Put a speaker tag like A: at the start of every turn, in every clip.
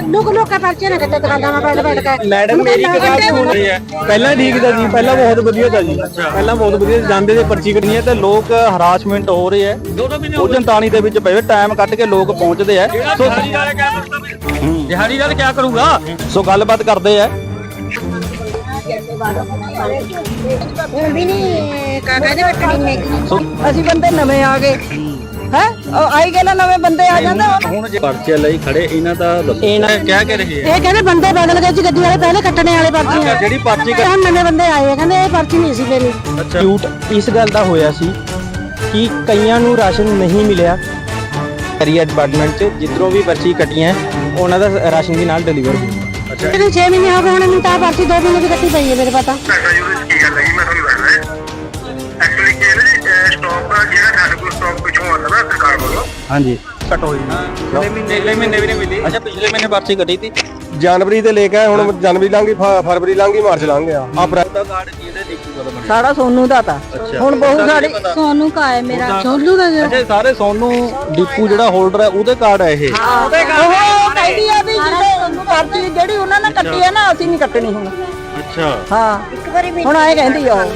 A: ਲੁਕ ਲੁਕ ਪਰਚੇ ਨਾ ਕੱਟੇ ਦੁਕਾਨਾਂ ਮੈਂ ਬੈਠ ਬੈਠ ਕੇ।
B: ਮੈਡਮ ਮੇਰੀ ਇੱਕ ਗੱਲ ਸੁਣ ਰਹੀ ਹੈ। ਪਹਿਲਾਂ ਠੀਕ ਤਾਂ ਜੀ ਪਹਿਲਾਂ ਬਹੁਤ ਵਧੀਆ ਤਾਂ ਜੀ ਪਹਿਲਾਂ ਬਹੁਤ ਵਧੀਆ ਸੀ, ਜਾਂਦੇ ਤੇ ਪਰਚੀ ਕੱਟਣੀ ਹੈ ਤੇ ਲੋਕ ਹਰਾਸਮੈਂਟ ਹੋ ਰਹੇ ਹੈ। ਉਹ ਜਨਤਾਣੀ ਦੇ ਵਿੱਚ ਪਏ ਟਾਈਮ ਕੱਢ ਕੇ ਲੋਕ ਪਹੁੰਚਦੇ ਆ ਸੋ
C: ਦਿਹਾੜੀਦਾਰ ਕੀ ਕਰੂਗਾ?
B: ਸੋ ਗੱਲਬਾਤ ਕਰਦੇ ਆ
A: ਹੁਣ ਵੀ ਨਹੀਂ ਕਾਗਜ਼ ਦੇ ਵੱਟਣੀ ਨੇ
D: ਅਸੀਂ ਬੰਦੇ ਨਵੇਂ ਆ ਗਏ। ਹੈ? ਆਈ ਗਏ ਨਾ ਨਵੇਂ ਬੰਦੇ ਆ ਜਾਂਦੇ
B: ਹੁਣ ਜੇ ਪਰਚੇ ਲਈ ਖੜੇ ਇਹਨਾਂ ਦਾ ਦੱਸੋ। ਇਹਨਾਂ ਕਹਿ ਕੇ ਰਹੇ
A: ਇਹ ਕਹਿੰਦੇ ਬੰਦੇ ਬਦਲ ਗਏ ਜੀ ਗੱਡੀ ਵਾਲੇ ਪਹਿਲੇ ਕੱਟਣੇ ਵਾਲੇ ਪਰਚੀਆਂ
B: ਜਿਹੜੀ ਪਰਚੀ
A: ਤੇ ਹੁਣ ਨਵੇਂ ਬੰਦੇ ਆਏ ਆ ਕਹਿੰਦੇ ਇਹ ਪਰਚੀ ਨਹੀਂ ਸੀ ਲੈਣੀ
B: ਝੂਠ ਇਸ ਗੱਲ ਦਾ ਹੋਇਆ ਸੀ ਕਿ ਕਈਆਂ ਨੂੰ ਰਾਸ਼ਨ ਨਹੀਂ ਮਿਲਿਆ। ਕਰੀਆ ਡਿਪਾਰਟਮੈਂਟ 'ਚ ਜਿੱਧਰੋਂ ਵੀ ਪਰਚੀ ਕੱਟੀਆਂ ਉਹਨਾਂ ਦਾ ਰਾਸ਼ਨ ਦੇ ਨਾਲ ਡਿਲੀਵਰ ਅੱਛਾ।
A: ਇਹਦੇ 6 ਮਹੀਨੇ ਹੋ ਗਏ ਹੁਣ ਮੈਨੂੰ ਤਾਂ ਪਰਚੀ 2 ਮਹੀਨੇ ਦੀ ਕੱਟੀ ਪਈ ਹੈ ਮੇਰੇ ਪਤਾ।
E: ਸਾਡਾ ਜੀ 'ਚ ਕੀ ਗੱਲ ਹੈਗੀ ਮੈਂ ਸਰਕਾਰ ਵੱਲੋਂ?
B: ਹਾਂਜੀ। ਕੱਟ ਹੋਈ ਪਿਛਲੇ ਮਹੀਨੇ ਪਿਛਲੇ ਮਹੀਨੇ ਵੀ ਨਹੀਂ ਮਿਲੀ। ਅੱਛਾ ਪਿਛਲੇ ਮਹੀਨੇ ਪਰਚੀ ਕੱਟੀ ਸੀ
F: ਜਨਵਰੀ ਤੇ ਲੈ ਕੇ ਹੁਣ ਜਨਵਰੀ ਲੰਘੀ ਫ- ਫਰਵਰੀ ਲੰਘੀ ਮਾਰਚ ਲੰਘ ਗਿਆ। ਅਪ੍ਰੈਲ
B: ਦਾ ਕਾਰਡ ਕਿਹਦੇ ਦੇਖੂਗਾ ਦਾ
D: ਸਾਡਾ ਸੋਨੂ ਦਾ ਤਾਂ। ਹੁਣ ਬਹੂ ਸਾਡੀ
A: ਸੋਨੂ ਕਾ ਹੈ ਮੇਰਾ ਸੋਨੂ ਦਾ
B: ਅੱਛਾ ਇਹ ਸਾਰੇ ਸੋਨੂੰ ਡਿਪੂ ਜਿਹੜਾ ਹੋਲਡਰ ਹੈ ਉਹਦੇ ਕਾਰਡ ਹੈ ਇਹ।
D: ਉਹ ਕਹਿੰਦੀ ਆ ਵੀ ਜਿਹੜੇ ਪਰਚੀ ਜਿਹੜੀ ਉਹਨਾਂ ਨੇ ਕੱਟੀ ਹੈ ਨਾ ਅਸੀਂ ਨਹੀਂ ਕੱਟਣੀ ਹੁਣ।
B: ਅੱਛਾ।
D: ਹਾਂ।
A: ਇੱਕ ਵਾਰੀ
D: ਹੁਣ ਆਏ ਕਹਿੰਦੀ ਆ ਉਹ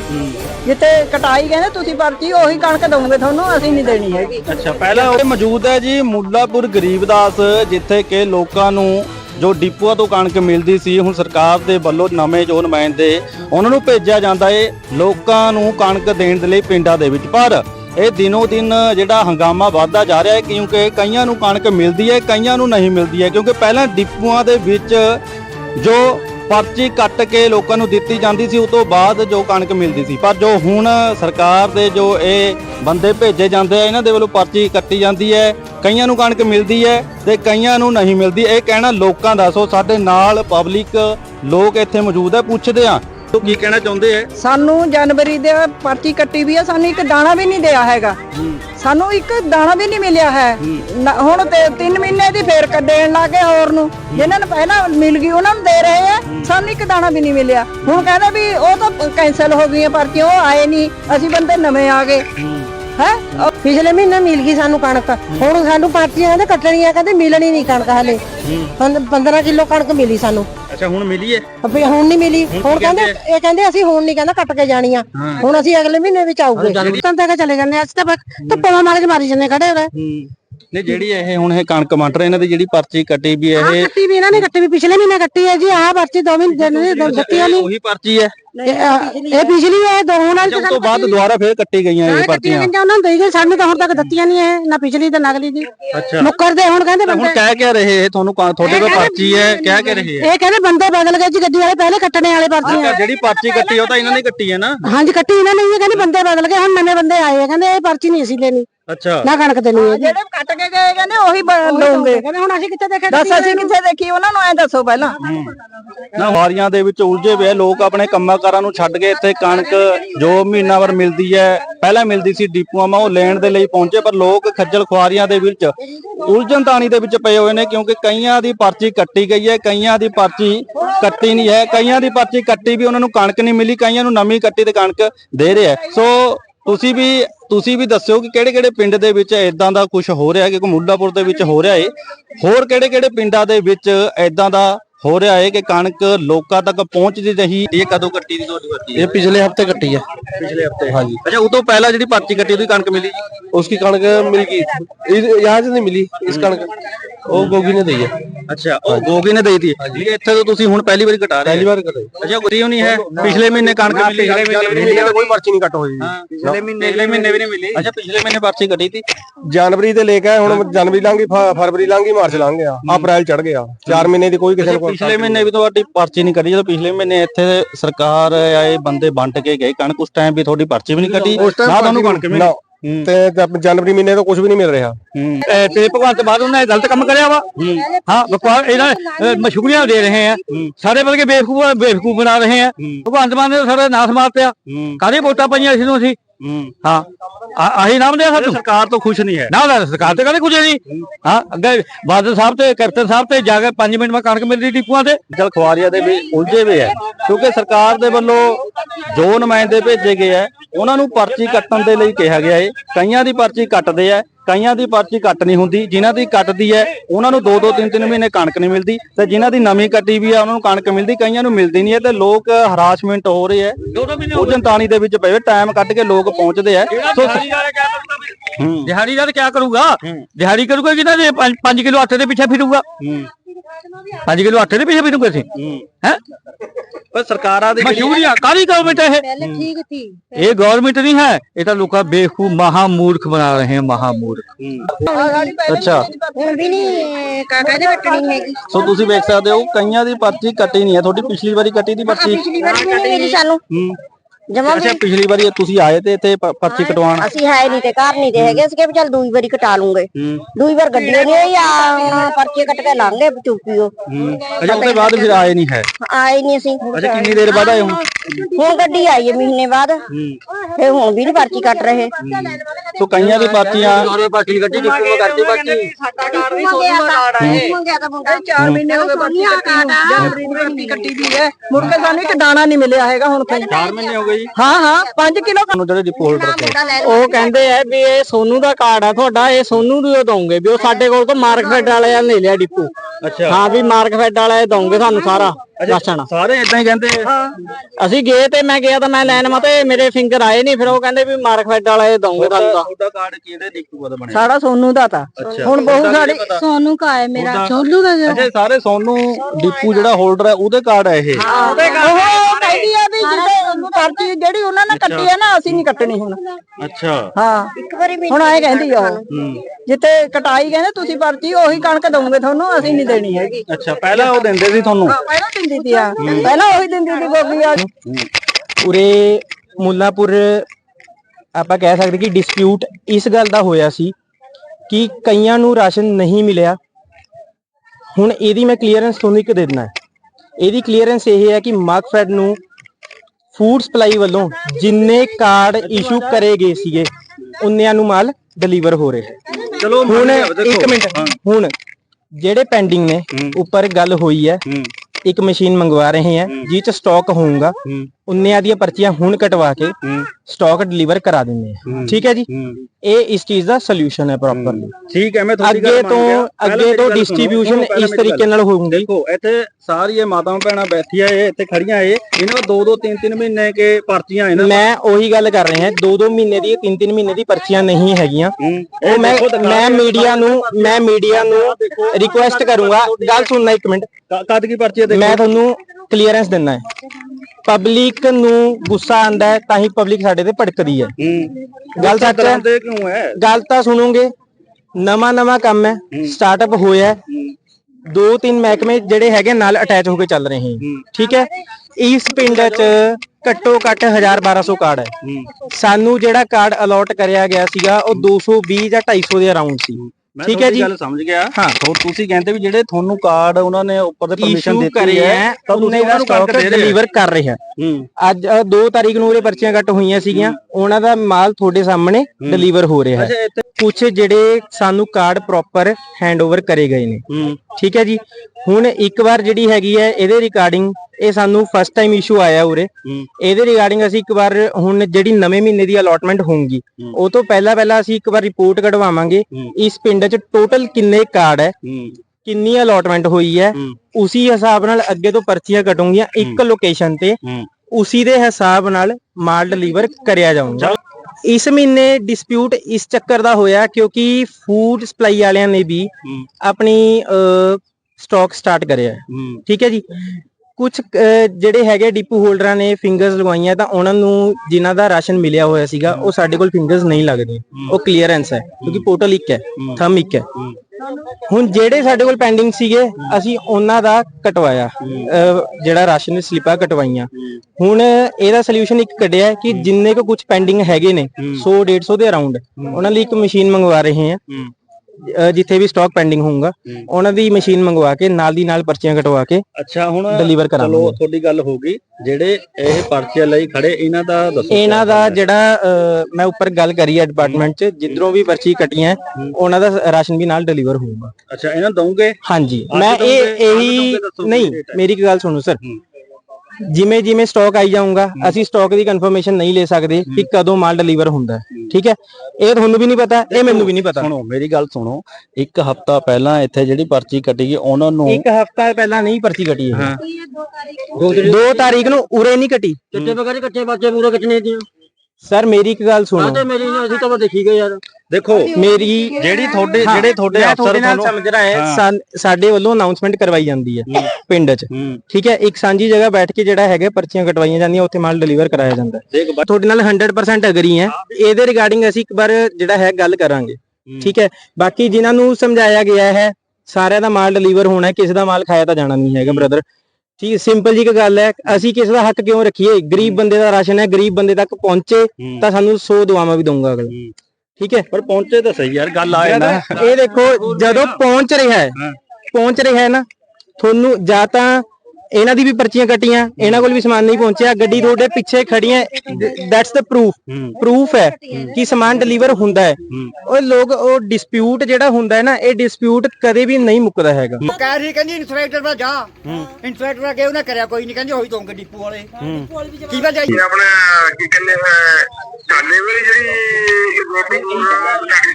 D: ਜਿੱਥੇ ਕਟਾਈ ਕਹਿੰਦੇ ਤੁਸੀਂ ਪਰਚੀ ਉਹੀ ਕਣਕ ਦਵਾਂਗੇ ਤੁਹਾਨੂੰ ਅਸੀਂ ਨਹੀਂ ਦੇਣੀ ਹੈਗੀ।
B: ਅੱਛਾ ਪਹਿਲਾਂ ਉਹ ਮੌਜੂਦ ਹੈ ਜੀ ਮੁੱਲਾਪੁਰ ਗਰੀਬਦਾਸ ਜਿੱਥੇ ਕਿ ਲੋਕਾਂ ਨੂੰ ਜੋ ਡਿਪੂਆਂ ਤੋਂ ਕਣਕ ਮਿਲਦੀ ਸੀ ਹੁਣ ਸਰਕਾਰ ਦੇ ਵੱਲੋਂ ਨਵੇਂ ਜੋ ਨੁਮਾਇੰਦੇ ਉਹਨਾਂ ਨੂੰ ਭੇਜਿਆ ਜਾਂਦਾ ਏ ਲੋਕਾਂ ਨੂੰ ਕਣਕ ਦੇਣ ਦੇ ਲਈ ਪਿੰਡਾਂ ਦੇ ਵਿੱਚ। ਪਰ ਇਹ ਦਿਨੋ ਦਿਨ ਜਿਹੜਾ ਹੰਗਾਮਾ ਵੱਧਦਾ ਜਾ ਰਿਹਾ ਹੈ ਕਿਉਂਕਿ ਕਈਆਂ ਨੂੰ ਕਣਕ ਮਿਲਦੀ ਹੈ ਕਈਆਂ ਨੂੰ ਨਹੀਂ ਮਿਲਦੀ ਹੈ ਕਿਉਂਕਿ ਪਹਿਲਾਂ ਡਿਪੂਆਂ ਦੇ ਵਿੱਚ ਜੋ ਪਰਚੀ ਕੱਟ ਕੇ ਲੋਕਾਂ ਨੂੰ ਦਿੱਤੀ ਜਾਂਦੀ ਸੀ ਉਸ ਤੋਂ ਬਾਅਦ ਜੋ ਕਣਕ ਮਿਲਦੀ ਸੀ। ਪਰ ਜੋ ਹੁਣ ਸਰਕਾਰ ਦੇ ਜੋ ਇਹ ਬੰਦੇ ਭੇਜੇ ਜਾਂਦੇ ਆ, ਇਹਨਾਂ ਦੇ ਵੱਲੋਂ ਪਰਚੀ ਕੱਟੀ ਜਾਂਦੀ ਹੈ, ਕਈਆਂ ਨੂੰ ਕਣਕ ਮਿਲਦੀ ਹੈ ਤੇ ਕਈਆਂ ਨੂੰ ਨਹੀਂ ਮਿਲਦੀ। ਇਹ ਕਹਿਣਾ ਲੋਕਾਂ ਦਾ। ਸੋ ਸਾਡੇ ਨਾਲ ਪਬਲਿਕ ਲੋਕ ਇੱਥੇ ਮੌਜੂਦ ਹੈ, ਪੁੱਛਦੇ ਆ ਤੋ ਕੀ ਕਹਿਣਾ ਚਾਹੁੰਦੇ ਆ
D: ਸਾਨੂੰ ਜਨਵਰੀ ਦੇ ਪਰਚੀ ਕੱਟੀ ਵੀ ਆ ਸਾਨੂੰ ਇੱਕ ਦਾਣਾ ਵੀ ਨਹੀਂ ਦਿਆ ਹੈਗਾ। ਸਾਨੂੰ ਇੱਕ ਦਾਣਾ ਵੀ ਨਹੀਂ ਮਿਲਿਆ ਹੈ। ਨਾ- ਹੁਣ ਤੇ 3 ਮਹੀਨੇ ਦੀ ਫੇਰ ਕ- ਦੇਣ ਲੱਗੇ ਹੋਰ ਨੂੰ। ਜਿਨ੍ਹਾਂ ਨੂੰ ਪਹਿਲਾਂ ਮਿਲ ਗਈ ਉਹਨਾਂ ਨੂੰ ਦੇ ਰਹੇ ਆ ਸਾਨੂੰ ਇੱਕ ਦਾਣਾ ਵੀ ਨਹੀਂ ਮਿਲਿਆ। ਹੁਣ ਕਹਿੰਦੇ ਵੀ ਉਹ ਤਾਂ ਕੈਂਸਲ ਹੋ ਗਈਆਂ ਪਰਚੀਆਂ ਉਹ ਆਏ ਨਹੀਂ। ਅਸੀਂ ਬੰਦੇ ਨਵੇਂ ਆ ਗਏ। ਹੈ?
A: ਪਿਛਲੇ ਮਹੀਨੇ ਮਿਲ ਗਈ ਸਾਨੂੰ ਕਣਕ। ਹੁਣ ਸਾਨੂੰ ਪਰਚੀਆਂ ਦੇ ਕੱਟਣੀਆਂ ਕਹਿੰਦੇ ਮਿਲਣੀ ਨਹੀਂ ਕਣਕ ਹਲੇ। 15 ਕਿਲੋ ਕਣਕ ਮਿਲੀ ਸਾਨੂੰ।
B: ਅੱਛਾ ਹੁਣ ਮਿਲੀ ਹੈ
A: ਅਬੇ ਹੁਣ ਨਹੀਂ ਮਿਲੀ। ਹੁਣ ਕਹਿੰਦੇ? ਇਹ ਕਹਿੰਦੇ ਅਸੀਂ ਹੁਣ ਨਹੀਂ ਕਹਿੰਦਾ ਕੱਟ ਕੇ ਜਾਣੀ ਆ ਹੁਣ ਅਸੀਂ ਅਗਲੇ ਮਹੀਨੇ ਵਿੱਚ ਆਊਗੇ। ਤਾਂ ਤੱਕ ਚਲੇ ਜਾਂਦੇ ਅਸੀਂ ਤਾਂ ਬਸ ਧੁੱਪਾਂ ਮਾਰ ਕੇ ਮਾਰੀ ਜਾਂਦੇ ਖੜੇ ਹੋਏ
B: ਨਹੀਂ ਜਿਹੜੀ ਇਹ ਹੁਣ ਇਹ ਕਣਕ ਮੰਡ ਰਹੇ ਇਹਨਾਂ ਦੀ ਜਿਹੜੀ ਪਰਚੀ ਕੱਟੀ ਵੀ ਇਹ
A: ਕੱਟੀ ਵੀ ਇਹਨਾਂ ਨੇ ਕੱਟੀ ਵੀ ਪਿਛਲੇ ਮਹੀਨੇ ਕੱਟੀ ਹੈ ਜੀ ਆਹ ਪਰਚੀ ਦੋ ਮਹੀਨੇ ਦਿੱਤੀ ਵਾਲੀ
B: ਉਹੀ ਪਰਚੀ ਹੈ।
A: ਇਹ ਇਹ ਪਿਛਲੀ ਹੈ ਦੋ ਹੁਣ ਵਾਲੀ
B: ਉਸ ਤੋਂ ਬਾਅਦ ਦੁਬਾਰਾ ਫੇਰ ਕੱਟੀ ਗਈਆਂ ਇਹ
A: ਕੱਟੀਆਂ
B: ਪਰਚੀਆਂ
A: ਗਈਆਂ ਉਹਨਾਂ ਨੂੰ ਦੇਈ ਗਏ ਸਾਨੂੰ ਤਾਂ ਹੁਣ ਤੱਕ ਦਿੱਤੀਆਂ ਨਹੀਂ ਹੈ ਨਾ ਪਿਛਲੀ ਤੇ ਨਾ ਅਗਲੀ ਦੀ।
B: ਅੱਛਾ।
A: ਮੁੱਕਰਦੇ ਹੁਣ ਕਹਿੰਦੇ
B: ਹੁਣ
A: ਬੰਦੇ
B: ਕਹਿ ਕੇ ਰਹੇ ਇਹ ਤੁਹਾਨੂੰ ਤੁਹਾਡੇ ਕੋਲ ਪਰਚੀ ਹੈ ਕਹਿ ਕੇ ਰਹੇ
A: ਇਹ ਕਹਿੰਦੇ ਬੰਦੇ ਬਦਲ ਗਏ ਜੀ ਗੱਡੀ ਵਾਲੇ ਪਹਿਲੇ ਕੱਟਣੇ ਵਾਲੇ ਪਰਚੀਆਂ।
B: ਜਿਹੜੀ ਪਰਚੀ ਕੱਟੀ ਉਹ ਤਾਂ ਇਹਨਾਂ ਨੇ ਕੱਟੀ ਹੈ ਨਾ?
A: ਹਾਂਜੀ ਕੱਟੀ ਇਹਨਾਂ ਨੇ ਹੀ ਕਹਿੰਦੇ ਬੰਦੇ ਬਦਲ ਗਏ ਹੁਣ ਨਵੇਂ ਬੰਦੇ ਆਏ ਆ ਕਹਿੰਦੇ ਇਹ ਪਰਚੀ ਨਹੀਂ ਅਸੀਂ ਲੈਣੀ।
B: ਅੱਛਾ।
A: ਨਾ ਕਣਕ ਜੀ।
D: ਜਿਹੜੇ ਕੱਟ ਕੇ ਗਏ ਕਹਿੰਦੇ ਉਹੀ ਲਓਗੇ
A: ਕਹਿੰਦੇ ਹੁਣ ਅਸੀਂ ਕਿੱਥੇ ਦੇਖੇ
D: ਦੱਸ ਅਸੀਂ ਕਿੱਥੇ ਦੇਖੀ ਉਹਨਾਂ ਨੂੰ ਐ ਦੱਸੋ ਪਹਿਲਾਂ।
B: ਨਾ ਵਾਰੀਆਂ ਦੇ ਵਿੱਚ ਉਲਝੇ ਹੋਏ ਲੋਕ ਆਪਣੇ ਕੰਮਾਂ ਕਾਰਾਂ ਨੂੰ ਛੱਡ ਕੇ ਇੱਥੇ ਕਣਕ ਜੋ ਮਹੀਨਾਵਾਰ ਮਿਲਦੀ ਹੈ, ਪਹਿਲਾਂ ਮਿਲਦੀ ਸੀ ਡੀਪੂਆਂ, ਮਾ ਉਹ ਲੈਣ ਦੇ ਲਈ ਪਹੁੰਚੇ, ਪਰ ਲੋਕ ਖੱਜਲ ਖੁਆਰੀਆਂ ਦੇ ਵਿੱਚ ਉਲਝਣ ਤਾਣੀ ਦੇ ਵਿੱਚ ਪਏ ਹੋਏ ਨੇ, ਕਿਉਂਕਿ ਕਈਆਂ ਦੀ ਪਰਚੀ ਕੱਟੀ ਗਈ ਹੈ, ਕਈਆਂ ਦੀ ਪਰਚੀ ਕੱਟੀ ਨਹੀਂ ਹੈ, ਕਈਆਂ ਦੀ ਪਰਚੀ ਕੱਟੀ ਵੀ ਉਹਨਾਂ ਨੂੰ ਕਣਕ ਨਹੀਂ ਮਿਲੀ, ਕਈਆਂ ਨੂੰ ਨਵੀਂ ਕੱਟੀ ਤੇ ਕਣਕ ਦੇ ਰਿਹਾ ਸੋ ਤੁਸੀਂ ਵੀ ਤੁਸੀਂ ਵੀ ਦੱਸਿਓ ਕਿ ਕਿਹੜੇ ਕਿਹੜੇ ਪਿੰਡ ਦੇ ਵਿੱਚ ਇਦਾਂ ਦਾ ਕੁਝ ਹੋ ਰਿਹਾ ਹੈ ਕਿ ਮੁੱਲਾਪੁਰ ਦੇ ਵਿੱਚ ਹੋ ਰਿਹਾ ਏ। ਹੋਰ ਕਿਹੜੇ ਕਿਹੜੇ ਪਿੰਡਾਂ ਦੇ ਵਿੱਚ ਇਦਾਂ ਦਾ ਹੋ ਰਿਹਾ ਹੈ ਕਿ ਕਣਕ ਲੋਕਾਂ ਤੱਕ ਪਹੁੰਚਦੀ ਰਹੀ ਇਹ ਕਦੋਂ ਕੱਟੀ ਦੀ ਤੁਹਾਡੀ ਪਰਚੀ
F: ਇਹ ਪਿਛਲੇ ਹਫਤੇ ਕੱਟੀ ਹੈ
B: ਪਿਛਲੇ ਹਫਤੇ ਹਾਂਜੀ ਅੱਛਾ ਉਹ ਤੋਂ ਪਹਿਲਾਂ ਜਿਹੜੀ ਪਰਚੀ ਕੱਟੀ ਉਹਦੀ ਕਣਕ ਮਿਲੀ ਜੀ
F: उसकी कणक मिल गई इस- यहाँ से नहीं मिली इस कणक वो गोगी ने दी है
B: ਅੱਛਾ ਉਹ ਗੋਗੀ ਨੇ ਦੇਈ ਤੀ ਜੀ ਇੱਥੇ ਤੋਂ ਤੁਸੀਂ ਹੁਣ ਪਹਿਲੀ ਵਾਰੀ ਕਟਾ ਰਹੇ
F: पहली
B: ਹੋ
F: बार कटाई
B: ਅੱਛਾ ਕੋਈ ਨਹੀਂ ਹੈ ਪਿਛਲੇ ਮਹੀਨੇ ਕਣਕ ਮਿਲੀ
F: महीने कोई पर्ची नहीं कट हुई
B: ਪਿਛਲੇ ਮਹੀਨੇ ਪਿਛਲੇ ਮਹੀਨੇ ਵੀ ਨਹੀਂ ਮਿਲੀ ਅੱਛਾ ਪਿਛਲੇ ਮਹੀਨੇ ਪਰਚੀ ਕੱਟੀ ਤੀ
F: ਜਨਵਰੀ ਤੇ ਲੈ ਕੇ ਹੁਣ ਜਨਵਰੀ ਲੰਘੀ ਫ- ਫਰਵਰੀ ਲੰਘੀ ਮਾਰਚ ਲੰਘ ਗਿਆ ਅਪ੍ਰੈਲ ਚੜ ਗਿਆ 4 ਮਹੀਨੇ ਦੀ ਕੋਈ ਕਿਸੇ ਨੂੰ ਕੋਈ
B: ਪਿਛਲੇ ਮਹੀਨੇ ਵੀ ਤੁਹਾਡੀ ਪਰਚੀ ਨਹੀਂ ਕੱਟੀ ਜਦੋਂ ਪਿਛਲੇ ਮਹੀਨੇ ਇੱਥੇ ਸਰਕਾਰ ਆਏ ਬੰਦੇ ਵੰਡ ਕੇ ਗਏ ਕਣਕ ਉਸ ਟਾਈਮ ਵੀ ਤੁਹਾਡੀ ਪਰਚੀ ਵੀ ਨਹੀਂ
F: time
B: ਨਾ ਤੁਹਾਨੂੰ ਕਣਕ ਮਿਲੀ।
F: ਤੇ ਜਨਵਰੀ ਮਹੀਨੇ ਤੋਂ ਕੁਝ ਵੀ ਨਹੀਂ ਮਿਲ ਰਿਹਾ।
C: ਤੇ ਭਗਵੰਤ ਮਾਨ ਉਹਨਾਂ ਨੇ ਗਲਤ ਕੰਮ ਕਰਿਆ ਵਾ। ਹਾਂ। ਵਪਾਰ ਇਹਨਾਂ ਨੇ, ਅਹ, ਮਸ਼ਹੂਰੀਆਂ ਦੇ ਰਹੇ ਆ। ਸਾਰੇ ਬਲਕਿ ਬੇਵਕੂਫ ਬੇਵਕੂਫ ਬਣਾ ਰਹੇ ਆ। ਭਗਵੰਤ ਮਾਨ ਨੇ ਤਾਂ ਸਾਡਾ ਨਾਸ ਮਾਰਤਿਆ ਕਾਹਦੀ ਵੋਟਾਂ ਪਾਈਆਂ ਇਸ ਨੂੰ ਅਸੀਂ ਹਾਂ। ਆ- ਆਹੀ ਨਾਮ ਦੇ ਸਾਨੂੰ
B: ਸਰਕਾਰ ਤੋਂ ਖੁਸ਼ ਨਹੀਂ ਹੈ।
C: ਨਾ ਨਾ ਸਰਕਾਰ ਤੇ ਕਹਿੰਦੇ ਕੁਝ ਨਹੀਂ ਹਾਂ। ਅੱਗੇ ਬਾਦਲ ਸਾਹਿਬ ਤੇ ਕੈਪਟਨ ਸਾਹਿਬ ਤੇ ਜਾ ਕੇ 5 ਮਿੰਟ ਮੈਂ ਕਣਕ ਮਿਲਦੀ ਟਿੱਪੂਆਂ ਤੇ।
B: ਜਲ ਖੁਆਰੀਆਂ ਦੇ ਵੀ ਉਲਝੇ ਹੋਏ ਹੈ ਕਿਉਂਕਿ ਸਰਕਾਰ ਦੇ ਵੱਲੋਂ ਜੋ ਨੁਮਾਇੰਦੇ ਭੇਜੇ ਗਏ ਹੈ ਉਹਨਾਂ ਨੂੰ ਪਰਚੀ ਕੱਟਣ ਦੇ ਲਈ ਕਿਹਾ ਗਿਆ ਹੈ ਕਈਆਂ ਦੀ ਪਰਚੀ ਕੱਟਦੇ ਆ ਕਈਆਂ ਦੀ ਪਰਚੀ ਕੱਟ ਨਹੀਂ ਹੁੰਦੀ ਜਿਨ੍ਹਾਂ ਦੀ ਕੱਟਦੀ ਹੈ ਉਹਨਾਂ ਨੂੰ 2-2 3-3 ਮਹੀਨੇ ਕਣਕ ਨਹੀਂ ਮਿਲਦੀ ਤੇ ਜਿਨ੍ਹਾਂ ਦੀ ਨਵੀਂ ਕੱਟੀ ਵੀ ਆ ਉਹਨਾਂ ਨੂੰ ਕਣਕ ਮਿਲਦੀ ਕਈਆਂ ਨੂੰ ਮਿਲਦੀ ਨਹੀਂ ਹੈ ਤੇ ਲੋਕ ਹਰਾਸਮੈਂਟ ਹੋ ਰਹੇ ਹੈ। ਉਹ ਜਨਤਾਣੀ ਦੇ ਵਿੱਚ ਪਏ ਟਾਈਮ ਕੱਢ ਕੇ ਲੋਕ ਪਹੁੰਚਦੇ ਆ। ਸੋ ਹੂੰ।
C: ਦਿਹਾੜੀਦਾਰ ਕੀ ਕਰੂਗਾ? ਦਿਹਾੜੀ ਕਰੂਗਾ ਜਿਹਨਾਂ ਦੇ 5 ਕਿਲੋ ਆਟੇ ਦੇ ਪਿੱਛੇ ਫਿਰੂਗਾ? 5 ਕਿਲੋ ਆਟੇ ਦੇ ਪਿੱਛੇ ਫਿਰੂਗਾ ਸੀ ਹੈ।
B: ਪਰ ਸਰਕਾਰਾਂ ਦੇ
C: ਮਸ਼ਹੂਰੀਆਂ ਕਾਹਦੀ ਗਵਰਨਮੈਂਟ ਹੈ
A: ਪਹਿਲੇ ਠੀਕ ਸੀ।
C: ਇਹ ਗਵਰਨਮੈਂਟ ਨਹੀਂ ਹੈ ਇਹ ਤਾਂ ਲੋਕਾਂ ਬੇਖੂ ਮਹਾ ਮੂਰਖ ਬਣਾ ਰਹੇ ਹੈ ਮਹਾ ਮੂਰਖ
B: ਅੱਛਾ।
A: ਹੁਣ ਵੀ ਨਹੀਂ ਕਾਕਾ ਦੇ ਕੱਟਣੀ ਹੈਗੀ।
B: ਸੋ ਤੁਸੀਂ ਵੇਖ ਸਕਦੇ ਹੋ ਕਈਆਂ ਦੀ ਪਰਚੀ ਕੱਟੀ ਨਹੀਂ ਹੈ ਤੁਹਾਡੀ ਪਿਛਲੀ ਵਾਰੀ ਕੱਟੀ ਦੀ ਪਰਚੀ।
A: ਪਿਛਲੀ ਵਾਰੀ ਵੀ ਨਹੀਂ ਮਿਲੀ ਸਾਨੂੰ।
B: ਹੂੰ।
A: ਜਮਾ
B: ਅੱਛਾ ਪਿਛਲੀ ਵਾਰੀ ਤੁਸੀਂ ਆਏ ਤੇ ਇੱਥੇ ਪ- ਪਰਚੀ ਕਟਵਾਉਣ।
A: ਅਸੀਂ ਹੈ ਨਹੀਂ ਤੇ ਘਰ ਨਹੀਂ ਤੇ ਹੈਗੇ ਅਸੀਂ ਕਿ ਚੱਲ ਦੂਈ ਵਾਰੀ ਕਟਾ ਲੂੰਗੇ।
B: ਹੂੰ।
A: ਦੂਈ ਵਾਰ ਗੱਡੀਆਂ ਨਹੀਂ ਆਈ ਆ ਪਰਚੇ ਕੱਟ ਕੇ ਲਾਂਗੇ ਚੁੱਪੀਓ
B: ਹੂੰ। ਅੱਛਾ ਉਹਦੇ ਬਾਅਦ ਫਿਰ ਆਏ ਨਹੀਂ ਹੈ?
A: ਆਏ ਨਹੀਂ ਅਸੀਂ।
B: ਅੱਛਾ ਕਿੰਨੀ ਦੇਰ ਬਾਅਦ ਆਏ ਹੁਣ?
A: ਹੁਣ ਗੱਡੀ ਆਈ ਹੈ ਮਹੀਨੇ ਬਾਅਦ। ਫੇ ਹੁਣ ਵੀ ਨਹੀਂ ਪਰਚੀ ਕੱਟ ਰਹੇ।
B: ਸੋ ਕਈਆਂ ਦੀ ਪਰਚੀਆਂ
C: ਪਾਰਟੀ ਗੱਡੀ ਡਿਪੂ ਕਰਦੀ ਬਾਕੀ
A: ਮੰਗਿਆ ਤਾਂ ਮੁੰਡਾ
D: 4 ਮਹੀਨੇ ਹੋ ਗਏ ਬਾਕੀ ਕੱਟੀ ਨੂੰ। ਜਨਵਰੀ ਦੀ ਕੱਟੀ ਕੱਟੀ ਦੀ ਹੈ ਮੁੜ ਕੇ ਸਾਨੂੰ ਇੱਕ ਦਾਣਾ ਨਹੀਂ ਮਿਲਿਆ ਹੈਗਾ ਹੁਣ ਤਾਈਂ
B: 4 ਮਹੀਨੇ ਹੋ ਗਏ ਜੀ
D: ਹਾਂ ਹਾਂ 5 ਕਿਲੋ
B: ਤੁਹਾਨੂੰ ਜਿਹੜੇ ਡਿਪੋ ਹੋਲਡਰ ਤੇ
G: ਉਹ ਕਹਿੰਦੇ ਆ ਵੀ ਇਹ ਸੋਨੂ ਦਾ ਕਾਰਡ ਆ ਤੁਹਾਡਾ ਇਹ ਸੋਨੂ ਨੂੰ ਦੋਗੇ ਵੀ ਉਹ ਸਾਡੇ ਕੋਲ ਤੋਂ ਮਾਰਕਫੈਡ ਵਾਲਿਆਂ ਨੇ ਲਿਆ ਡਿਪੂ।
B: ਅੱਛਾ।
G: ਹਾਂ ਵੀ ਮਾਰਕਫੈਡ ਵਾਲੇ ਦੋਗੇ ਸਾਨੂੰ ਸਾਰਾ ਰਾਸ਼ਨ।
B: ਸਾਰੇ ਇਦਾਂ ਹੀ ਕਹਿੰਦੇ ਆ?
G: ਅਸੀਂ ਗਏ ਤੇ ਮੈਂ ਗਿਆ ਤਾਂ ਮੈਂ ਲੈਣ ਮਤੇ ਮੇਰੇ ਫਿੰਗਰ ਆਏ ਨਹੀਂ ਫਿਰ ਉਹ ਕਹਿੰਦੇ ਵੀ ਮਾਰਕਫੈਡ ਵਾਲੇ ਦੋਗੇ ਤੁਹਾਨੂੰ ਤਾਂ।
B: ਤੁਹਾਡਾ ਕਾਰਡ ਕਿਹਦੇ ਡਿਪੂ ਦਾ ਬਣਿਆ?
D: ਸਾਡਾ ਸੋਨੂ ਦਾ ਤਾਂ। ਹੁਣ ਬਹੂ ਸਾਡੀ
A: ਸੋਨੂ ਕਾ ਹੈ ਮੇਰਾ
B: ਉਹਦਾ-
A: ਚੋਲੂ ਦਾ
B: ਅੱਛਾ ਸਾਰੇ ਸੋਨੂੰ ਡਿਪੂ ਜਿਹੜਾ ਹੋਲਡਰ ਹੈ ਉਹਦੇ ਕਾਰਡ ਹੈ ਇਹ
D: ਉਹ ਕਹਿੰਦੀ ਆ ਵੀ ਜਿਹੜੇ ਪਰਚੀ ਜਿਹੜੀ ਉਹਨਾਂ ਨੇ ਕੱਟੀ ਹੈ ਨਾ ਅਸੀਂ ਨਹੀਂ ਕੱਟਣੀ ਹੁਣ।
B: ਅੱਛਾ।
D: ਹਾਂ।
A: ਇੱਕ ਵਾਰੀ ਵੀ
D: ਹੁਣ ਆਏ ਕਹਿੰਦੀ ਆ ਉਹ। ਜਿੱਥੇ ਕਟਾਈ ਕਹਿੰਦੇ ਤੁਸੀਂ ਪਰਚੀ ਉਹੀ ਕਣਕ ਦਊਂਗੇ ਤੁਹਾਨੂੰ ਅਸੀਂ ਨਹੀਂ ਦੇਣੀ ਹੈਗੀ।
B: ਅੱਛਾ ਪਹਿਲਾਂ ਉਹ ਦਿੰਦੇ ਸੀ ਤੁਹਾਨੂੰ?
D: ਪਹਿਲਾਂ ਦਿੰਦੀ ਸੀ ਆ ਪਹਿਲਾਂ ਉਹੀ ਦਿੰਦੀ ਸੀ ਗੋਗੀ ਆ
H: ਉਰੇ ਮੁੱਲਾਪੁਰ ਆਪਾਂ ਕਹਿ ਸਕਦੇ ਕਿ ਡਿਸਪਿਊਟ ਇਸ ਗੱਲ ਦਾ ਹੋਇਆ ਸੀ ਕਿ ਕਈਆਂ ਨੂੰ ਰਾਸ਼ਨ ਨਹੀਂ ਮਿਲਿਆ। ਹੁਣ ਇਹਦੀ ਮੈਂ ਕਲੀਅਰੈਂਸ ਤੁਹਾਨੂੰ ਇੱਕ ਦੇ ਦਿੰਦਾ ਹੈ। ਇਹਦੀ ਕਲੀਅਰੈਂਸ ਇਹ ਹੈ ਕਿ ਮਾਰਕਫੈਡ ਨੂੰ ਫੂਡ ਸਪਲਾਈ ਵੱਲੋਂ ਜਿੰਨੇ ਕਾਰਡ ਇਸ਼ੂ ਕਰੇ ਗਏ ਸੀਗੇ ਉਨਿਆਂ ਨੂੰ ਮਾਲ ਡਿਲੀਵਰ ਹੋ ਰਿਹਾ ਹੈ।
B: ਚਲੋ
H: ਹੁਣ ਇੱਕ ਮਿੰਟ ਹੁਣ ਜਿਹੜੇ ਪੈਂਡਿੰਗ ਨੇ ਉੱਪਰ ਗੱਲ ਹੋਈ ਹੈ ਇੱਕ ਮਸ਼ੀਨ ਮੰਗਵਾ ਰਹੇ ਹਾਂ ਜਿਹ ਚ ਸਟਾਕ ਹੋਊਗਾ ਉਨਿਆਂ ਦੀਆਂ ਪਰਚੀਆਂ ਹੁਣ ਕਟਵਾ ਕੇ ਸਟਾਕ ਡਿਲੀਵਰ ਕਰਾ ਦਿੰਦੇ ਆ। ਠੀਕ ਹੈ ਜੀ? ਇਹ ਇਸ ਚੀਜ਼ ਦਾ ਸੋਲੂਸ਼ਨ ਹੈ ਪ੍ਰੋਪਰਲੀ
B: ਠੀਕ ਹੈ ਮੈਂ ਤੁਹਾਡੀ
H: ਅੱਗੇ
B: ਗੱਲ ਮੰਨ
H: ਤੋਂ ਅੱਗੇ ਤੋਂ ਡਿਸਟ੍ਰੀਬਿਊਸ਼ਨ ਇਸ ਤਰੀਕੇ। ਨਾਲ ਹੋਊਗੀ।
B: ਦੇਖੋ ਇੱਥੇ ਸਾਰੀ ਇਹ ਮਾਤਾਵਾਂ ਭੈਣਾਂ ਬੈਠੀਆਂ ਇਹ ਇੱਥੇ ਖੜੀਆਂ ਇਹ। ਇਹਨਾਂ ਦੋ ਦੋ ਤਿੰਨ ਤਿੰਨ ਮਹੀਨੇ ਕੇ ਪਰਚੀਆਂ ਇਹਨਾਂ
H: ਮੈਂ ਉਹੀ ਗੱਲ ਕਰ ਰਿਹਾ ਹਾਂ ਦੋ ਦੋ ਮਹੀਨੇ ਦੀ ਤਿੰਨ ਤਿੰਨ ਮਹੀਨੇ ਦੀ ਪਰਚੀਆਂ ਨਹੀਂ ਹੈਗੀਆਂ। ਉਹ ਮੈਂ ਮੈਂ ਮੀਡੀਆ ਨੂੰ ਮੈਂ ਮੀਡੀਆ ਨੂੰ ਰਿਕੁਐਸਟ ਕਰੂੰਗਾ। ਗੱਲ ਸੁਣਨਾ ਇੱਕ ਮਿੰਟ।
B: ਕਦ ਕੀ ਪਰਚੀ ਦੇਖੋ।
H: ਮੈਂ ਤੁਹਾਨੂੰ ਕਲੀਅਰੈਂਸ ਦਿੰਦਾ ਹੈ। ਪਬਲਿਕ ਨੂੰ ਗੁੱਸਾ ਆਂਦਾ ਹੈ ਤਾਂ ਹੀ ਪਬਲਿਕ ਸਾਡੇ ਤੇ ਭੜਕਦੀ ਹੈ।
B: ਹੂੰ।
H: ਗੱਲ ਸੱਚ ਹੈ?
B: ਕਿਉਂ ਹੈ?
H: ਗੱਲ ਤਾਂ ਸੁਣੋਗੇ ਨਵਾਂ ਨਵਾਂ ਕੰਮ ਹੈ ਸਟਾਰਟਅਪ ਹੋਇਆ ਹੈ। ਦੋ ਤਿੰਨ ਮਹਿਕਮੇ ਜਿਹੜੇ ਹੈਗੇ ਨਾਲ ਅਟੈਚ ਹੋ ਕੇ ਚੱਲ ਰਹੇ ਹਨ ਠੀਕ ਹੈ? ਇਸ ਪਿੰਡ 'ਚ ਘੱਟੋ ਘੱਟ 1000 1200 ਕਾਰਡ ਹੈ। ਸਾਨੂੰ ਜਿਹੜਾ ਕਾਰਡ ਅਲਾਟ ਕਰਿਆ ਗਿਆ ਸੀਗਾ ਉਹ 220 ਜਾਂ 250 ਦੇ ਅਰਾਊਂਡ ਸੀ।
B: ਮੈਂ
H: ਠੀਕ ਹੈ ਜੀ।
B: ਗੱਲ ਸਮਝ ਗਿਆ।
H: ਹਾਂ।
B: ਹੋਰ ਤੁਸੀਂ ਕਹਿੰਦੇ ਵੀ ਜਿਹੜੇ ਤੁਹਾਨੂੰ ਕਾਰਡ ਉਹਨਾਂ ਨੇ ਉੱਪਰ ਦੇ ਪਰਮਿਸ਼ਨ ਦਿੱਤੀ ਹੈ ਤਾਂ ਤੁਸੀਂ
H: ਉਹਨੇ
B: ਨੂੰ ਹੋ।
H: ਡਿਲੀਵਰ ਕਰ ਰਿਹਾ
B: ਹੂੰ।
H: ਅੱਜ 2 ਤਾਰੀਖ ਨੂੰ ਉਹਦੇ ਪਰਚੀਆਂ ਕੱਟ ਹੋਈਆਂ ਸੀਗੀਆਂ। ਉਹਨਾਂ ਦਾ ਮਾਲ ਤੁਹਾਡੇ ਸਾਹਮਣੇ ਡਿਲੀਵਰ ਹੋ ਰਿਹਾ ਹੈ। ਕੁਝ ਜਿਹੜੇ ਸਾਨੂੰ ਕਾਰਡ ਪ੍ਰੋਪਰ ਹੈਂਡਓਵਰ ਕਰੇ ਗਏ ਨੇ। ਠੀਕ ਹੈ ਜੀ। ਹੁਣ ਇੱਕ ਵਾਰ ਜਿਹੜੀ ਹੈਗੀ ਹੈ ਇਹਦੇ ਰਿਗਾਰਡਿੰਗ ਇਹ ਸਾਨੂੰ ਫਸਟ ਟਾਈਮ ਇਸ਼ੂ ਆਇਆ ਉਰੇ। ਇਹਦੇ ਰਿਗਾਰਡਿੰਗ ਅਸੀਂ ਇੱਕ ਵਾਰ ਹੁਣ ਜਿਹੜੀ ਨਵੇਂ ਮਹੀਨੇ ਦੀ ਅਲਾਟਮੈਂਟ ਹੋਊਗੀ ਉਹ ਤੋਂ ਪਹਿਲਾਂ ਪਹਿਲਾਂ ਅਸੀਂ ਇੱਕ ਵਾਰ ਰਿਪੋਰਟ ਕਢਵਾਵਾਂਗੇ। ਇਸ ਪਿੰਡ 'ਚ ਟੋਟਲ ਕਿੰਨੇ ਕਾਰਡ ਹੈ? ਕਿੰਨੀ ਅਲਾਟਮੈਂਟ ਹੋਈ ਹੈ। ਉਸੇ ਹਿਸਾਬ ਨਾਲ ਅੱਗੇ ਤੋਂ ਪਰਚੀਆਂ ਕਟੂਗੀਆਂ ਇੱਕ ਲੋਕੇਸ਼ਨ ਤੇ। ਉਸੀ ਦੇ ਹਿਸਾਬ ਨਾਲ ਮਾਲ ਡਿਲੀਵਰ ਕਰਿਆ ਜਾਊਗਾ। ਇਸ ਮਹੀਨੇ ਡਿਸਪਿਊਟ ਇਸ ਚੱਕਰ ਦਾ ਹੋਇਆ ਕਿਉਂਕਿ ਫੂਡ ਸਪਲਾਈ ਵਾਲਿਆਂ ਨੇ ਵੀ ਆਪਣੀ ਸਟਾਕ ਸਟਾਰਟ ਕਰਿਆ। ਠੀਕ ਹੈ ਜੀ? ਕੁਝ ਜਿਹੜੇ ਹੈਗੇ ਡਿਪੂ ਹੋਲਡਰਾਂ ਨੇ ਫਿੰਗਰਸ ਲਗਵਾਈਆਂ ਤਾਂ ਉਹਨਾਂ ਨੂੰ ਜਿਨ੍ਹਾਂ ਦਾ ਰਾਸ਼ਨ ਮਿਲਿਆ ਹੋਇਆ ਸੀਗਾ ਉਹ ਸਾਡੇ ਕੋਲ ਫਿੰਗਰਸ ਨਹੀਂ ਲੱਗਦੇ। ਉਹ ਕਲੀਅਰੈਂਸ ਹੈ ਕਿਉਂਕਿ ਪੋਰਟਲ ਇੱਕ ਹੈ ਥੰਮ ਇੱਕ ਹੈ। ਹੁਣ ਜਿਹੜੇ ਸਾਡੇ ਕੋਲ ਪੈਂਡਿੰਗ ਸੀਗੇ ਅਸੀਂ ਉਹਨਾਂ ਦਾ ਕਟਵਾਇਆ। ਜਿਹੜਾ ਰਾਸ਼ਨ ਦੀ ਸਲਿੱਪਾਂ ਕਟਵਾਈਆਂ। ਹੁਣ ਇਹਦਾ ਸੋਲੂਸ਼ਨ ਇੱਕ ਕੱਢਿਆ ਕਿ ਜਿੰਨੇ ਕੋ ਕੁਝ ਪੈਂਡਿੰਗ ਹੈਗੇ ਨੇ 100 150 ਦੇ ਅਰਾਊਂਡ ਉਹਨਾਂ ਲਈ ਇੱਕ ਮਸ਼ੀਨ ਮੰਗਵਾ ਰਹੇ ਹਾਂ। ਜਿੱਥੇ ਵੀ ਸਟਾਕ ਪੈਂਡਿੰਗ ਹੋਊਗਾ ਉਹਨਾਂ ਦੀ ਮਸ਼ੀਨ ਮੰਗਵਾ ਕੇ ਨਾਲ ਦੀ ਨਾਲ ਪਰਚੀਆਂ ਕਟਵਾ ਕੇ
B: ਅੱਛਾ ਹੁਣ
H: Deliver ਕਰਾਵਾਂਗੇ।
B: ਚਲੋ ਤੁਹਾਡੀ ਗੱਲ ਹੋ ਗਈ। ਜਿਹੜੇ ਇਹ ਪਰਚੀਆਂ ਲਈ ਖੜੇ ਇਹਨਾਂ ਦਾ ਦੱਸੋ
H: ਇਹਨਾਂ ਦਾ ਜਿਹੜਾ ਮੈਂ ਉੱਪਰ ਗੱਲ ਕਰੀ ਹੈ ਡਿਪਾਰਟਮੈਂਟ 'ਚ ਜਿੱਧਰੋਂ ਵੀ ਪਰਚੀ ਕਟੀਆਂ ਉਹਨਾਂ ਦਾ ਰਾਸ਼ਨ ਵੀ ਨਾਲ ਡਿਲੀਵਰ ਹੋਊਗਾ।
B: ਅੱਛਾ ਇਹਨਾਂ ਦਊਂਗੇ?
H: ਹਾਂਜੀ ਮੈਂ ਇਹ ਇਹੀ ਨਹੀਂ? ਮੇਰੀ ਗੱਲ ਸੁਣੋ ਸਰ ਜਿਵੇਂ ਜਿਵੇਂ ਸਟਾਕ ਆਈ ਜਾਊਗਾ ਅਸੀਂ ਸਟਾਕ ਦੀ ਕਨਫਰਮੇਸ਼ਨ ਨਹੀਂ ਲੈ ਸਕਦੇ ਕਿ ਕਦੋਂ ਮਾਲ ਡਿਲੀਵਰ ਹੁੰਦਾ ਹੈ ਠੀਕ ਹੈ? ਇਹ ਤੁਹਾਨੂੰ ਵੀ ਨਹੀਂ ਪਤਾ ਇਹ ਮੈਨੂੰ ਵੀ ਨਹੀਂ ਪਤਾ।
B: ਸੁਣੋ ਮੇਰੀ ਗੱਲ ਸੁਣੋ ਇੱਕ ਹਫਤਾ ਪਹਿਲਾਂ ਇੱਥੇ ਜਿਹੜੀ ਪਰਚੀ ਕੱਟੀ ਗਈ ਉਹਨਾਂ ਨੂੰ
H: ਇੱਕ ਹਫਤਾ ਪਹਿਲਾਂ ਨਹੀਂ ਪਰਚੀ ਕੱਟੀ ਇਹ। 2 ਤਾਰੀਖ ਨੂੰ ਉਰੇ ਨਹੀਂ ਕੱਟੀ।
G: ਕਿੱਥੇ ਬਗਾਰੇ ਕੱਚੇ ਬੱਚੇ ਪੂਰੇ ਕਿਤਨੇ ਦੀ
H: ਸਰ ਮੇਰੀ ਇੱਕ ਗੱਲ ਸੁਣੋ।
G: ਤੇ ਮੇਰੀ ਨੇ ਅਸੀਂ ਤਾਂ ਦੇਖੀ ਗਏ ਯਾਰ।
B: ਦੇਖੋ
H: ਮੇਰੀ
B: ਜਿਹੜੀ ਤੁਹਾਡੇ
H: ਹਾਂ,
B: ਜਿਹੜੇ ਤੁਹਾਡੇ
H: ਮੈਂ
B: ਅਫਸਰ
H: ਤੁਹਾਡੇ ਨਾਲ
B: ਤੁਹਾਨੂੰ
H: ਸਮਝ ਰਿਹਾ
B: ਹਾਂ।
H: ਸਾਡੇ ਵੱਲੋਂ ਅਨਾਉਂਸਮੈਂਟ ਕਰਵਾਈ ਜਾਂਦੀ ਹੈ ਪਿੰਡ 'ਚ।
B: ਹੂੰ।
H: ਠੀਕ ਹੈ? ਇੱਕ ਸਾਂਝੀ ਜਗ੍ਹਾ ਬੈਠ ਕੇ ਜਿਹੜਾ ਹੈਗਾ ਪਰਚੀਆਂ ਕਟਵਾਈਆਂ ਜਾਂਦੀਆਂ ਉੱਥੇ ਮਾਲ ਡਿਲੀਵਰ ਕਰਾਇਆ ਜਾਂਦਾ ਹੈ।
B: ਦੇਖ ਬਾ-
H: ਤੁਹਾਡੇ ਨਾਲ 100% ਅਗਰੀ ਹੈ। ਇਹਦੇ ਰਿਗਾਰਡਿੰਗ ਅਸੀਂ ਇੱਕ ਵਾਰ ਜਿਹੜਾ ਹੈ ਗੱਲ ਕਰਾਂਗੇ। ਠੀਕ ਹੈ? ਬਾਕੀ ਜਿਨ੍ਹਾਂ ਨੂੰ ਸਮਝਾਇਆ ਗਿਆ ਹੈ ਸਾਰਿਆਂ ਦਾ ਮਾਲ ਡਿਲੀਵਰ ਹੋਣਾ ਹੈ ਕਿਸੇ ਦਾ ਮਾਲ ਖਾਇਆ ਤਾਂ ਜਾਣਾ ਨਹੀਂ ਹੈਗਾ ਬ੍ਰਦਰ ਠੀਕ ਸਿੰਪਲ ਜੀ ਇੱਕ ਗੱਲ ਹੈ ਅਸੀਂ ਕਿਸੇ ਦਾ ਹੱਕ ਕਿਉਂ ਰੱਖੀਏ ਗਰੀਬ ਬੰਦੇ ਦਾ ਰਾਸ਼ਨ ਹੈ ਗਰੀਬ ਬੰਦੇ ਤੱਕ ਪਹੁੰਚੇ। ਤਾਂ ਸਾਨੂੰ 100 ਦੁਆਵਾਂ ਵੀ ਦਊਂਗਾ ਅਗਲਾ। ਠੀਕ ਹੈ
B: ਪਰ ਪਹੁੰਚੇ ਤਾਂ ਸਹੀ ਯਾਰ ਗੱਲ ਆ ਨਾ
H: ਇਹ ਦੇਖੋ ਜਦੋਂ ਪਹੁੰਚ ਰਿਹਾ ਹਾਂ। ਪਹੁੰਚ ਰਿਹਾ ਹੈ ਨਾ ਤੁਹਾਨੂੰ ਜਾਂ ਤਾਂ ਇਹਨਾਂ ਦੀ ਵੀ ਪਰਚੀਆਂ ਕੱਟੀਆਂ ਇਹਨਾਂ ਕੋਲ ਵੀ ਸਮਾਨ ਨਹੀਂ ਪਹੁੰਚਿਆ ਗੱਡੀ ਤੁਹਾਡੇ ਪਿੱਛੇ ਖੜੀਆਂ ਦੈਟਸ ਦ ਪ੍ਰੂਫ ਪ੍ਰੂਫ ਹੈ ਕਿ ਸਮਾਨ ਡਿਲੀਵਰ ਹੁੰਦਾ ਹੈ। ਉਹ ਲੋਕ ਉਹ ਡਿਸਪਿਊਟ ਜਿਹੜਾ ਹੁੰਦਾ ਹੈ ਨਾ ਇਹ ਡਿਸਪਿਊਟ ਕਦੇ ਵੀ ਨਹੀਂ ਮੁੱਕਦਾ ਹੈਗਾ।
I: ਕਹਿ ਰਹੀ ਕਹਿੰਦੀ ਇਨਸਪੈਕਟਰ ਦਾ ਜਾ। ਇਨਸਪੈਕਟਰ ਕੇ ਉਹਨੇ ਕਰਿਆ ਕੋਈ ਨਹੀਂ ਕਹਿੰਦੀ ਹੋਈ ਤੋਂ ਡਿਪੂ ਵਾਲੇ। ਕੀ ਵਜ੍ਹਾ
E: ਇਹ ਆਪਣਾ ਕੀ ਕਹਿੰਦੇ ਹੈ ਚਾਲੇ ਵਾਲੀ ਜਿਹੜੀ ਗੋਪੀ ਸਾਡੀ